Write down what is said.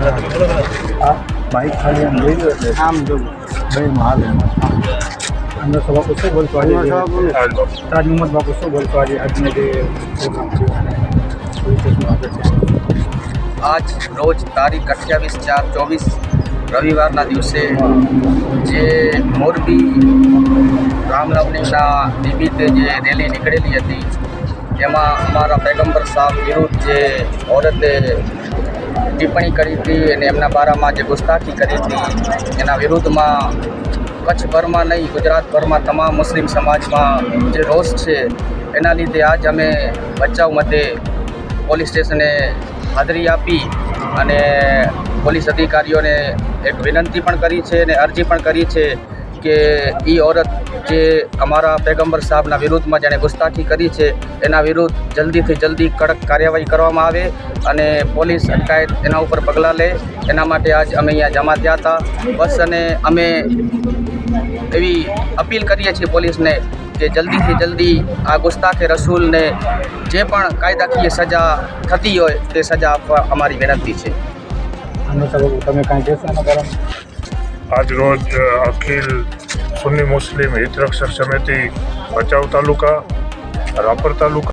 આ બાઇક ખાલી આમ લઈ ગયો એટલે આમ જો. બે હાલ. અંદર તો બાપુ શું બોલતો આજે? તાજ મોહમ્મદ બાપુ શું બોલતો આજે? આજનો જે આજ રોજ તારીખ અઠ્યાવીસ ચાર ચોવીસ રવિવારના દિવસે જે મોરબી રામનવમીના નિમિત્તે જે રેલી નીકળેલી હતી એમાં અમારા પૈગંબર સાહેબ વિરુદ્ધ જે ઓરતે ટિપ્પણી કરી હતી અને એમના બારામાં જે ગુસ્તાખી કરી હતી, એના વિરુદ્ધમાં કચ્છભરમાં નહીં, ગુજરાતભરમાં તમામ મુસ્લિમ સમાજમાં જે રોષ છે, એના લીધે આજ અમે બચાવ મતે પોલીસ સ્ટેશને હાજરી આપી અને પોલીસ અધિકારીઓને એક વિનંતી પણ કરી છે અને અરજી પણ કરી છે કે એ ઓરત જે અમારા પેગમ્બર સાહેબના વિરુદ્ધમાં જેણે ગુસ્તાખી કરી છે, એના વિરુદ્ધ જલ્દીથી જલ્દી કડક કાર્યવાહી કરવામાં આવે અને પોલીસ અટકાયત એના ઉપર પગલાં લે. એના માટે આજ અમે અહીંયા જમા થયા હતા. બસ અને અમે એવી અપીલ કરીએ છીએ પોલીસને કે જલ્દીથી જલ્દી આ ગુસ્તાખે રસૂલને જે પણ કાયદાકીય સજા થતી હોય તે સજા આપવા અમારી વિનંતી છે. તમે કાંઈ કહેશો એના બારામાં આજ રોજ અખિલ સુન્ની મુસ્લિમ હિતરક્ષક સમિતિ ભચાઉ તાલુકા રાપર તાલુકા